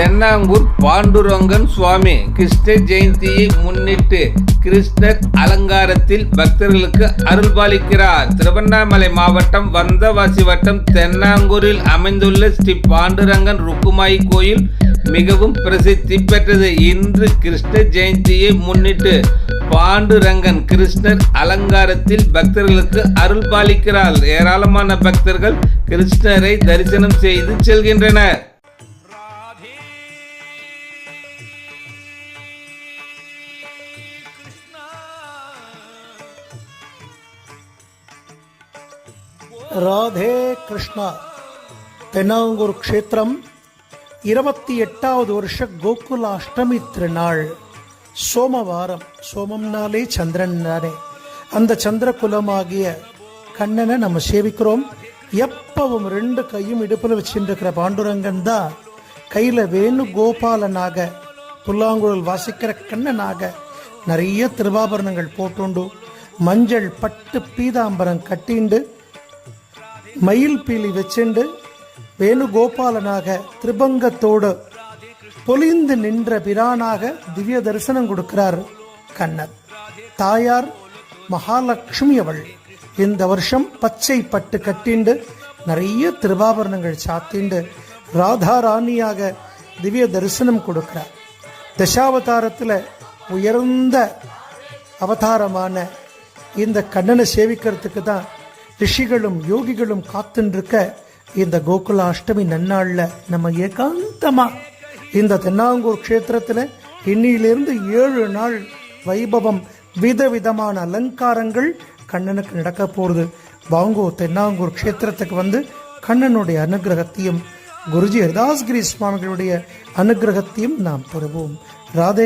தென்னாங்கூர் பாண்டுரங்கன் சுவாமி கிருஷ்ண ஜெயந்தியை முன்னிட்டு கிருஷ்ணர் அலங்காரத்தில் பக்தர்களுக்கு அருள்பாலிக்கிறார். திருவண்ணாமலை மாவட்டம் வந்தவாசி வட்டம் தென்னாங்கூரில் அமைந்துள்ள ஸ்ரீ பாண்டுரங்கன் ருக்குமாய் கோயில் மிகவும் பிரசித்தி பெற்றது. இன்று கிருஷ்ண ஜெயந்தியை முன்னிட்டு பாண்டுரங்கன் கிருஷ்ணர் அலங்காரத்தில் பக்தர்களுக்கு அருள்பாலிக்கிறார். ஏராளமான பக்தர்கள் கிருஷ்ணரை தரிசனம் செய்து செல்கின்றனர். ராதே கிருஷ்ணா. தென்னாங்கூர் க்ஷேத்திரம் இருபத்தி எட்டாவது வருஷ கோகுல அஷ்டமி திருநாள். சோமவாரம் சோமம்னாலே சந்திரன் தானே அந்த சந்திர குலமாகிய கண்ணனை நம்ம சேவிக்கிறோம். எப்பவும் ரெண்டு கையும் இடுப்பில் வச்சுருக்கிற பாண்டுரங்கன் தான் கையில் வேணு கோபாலனாக புல்லாங்குழல் வாசிக்கிற கண்ணனாக நிறைய திருவாபரணங்கள் போட்டுண்டு. மஞ்சள் பட்டு பீதாம்பரம் கட்டிண்டு மயில் பீலி வச்சுண்டு வேணுகோபாலனாக திரிபங்கத்தோடு பொலிந்து நின்ற பிரானாக திவ்ய தரிசனம் கொடுக்கிறார் கண்ணன். தாயார் மகாலட்சுமி அவள். இந்த வருஷம் பச்சை பட்டு கட்டிண்டு நிறைய திருவாபரணங்கள் சாத்திண்டு ராதா ராணியாக திவ்ய தரிசனம் கொடுக்கிறார். தசாவதாரத்தில் உயர்ந்த அவதாரமான இந்த கண்ணனை சேவிக்கிறதுக்கு தான் ரிஷிகளும் யோகிகளும் காத்துருக்க இந்த கோகுல அஷ்டமி நன்னாள்ல நம்ம ஏகாந்தமா இந்த தென்னாங்கூர் க்ஷேத்திரத்துல இன்னிலிருந்து ஏழு நாள் வைபவம் விதவிதமான அலங்காரங்கள் கண்ணனுக்கு நடக்க போகுது வாங்கோ தென்னாங்கூர் க்ஷேத்திரத்துக்கு வந்து கண்ணனுடைய அனுகிரகத்தையும் குருஜி ஹரிதாஸ்கிரி சுவாமிகளுடைய அனுகிரகத்தையும் நாம் பெறுவோம். ராதே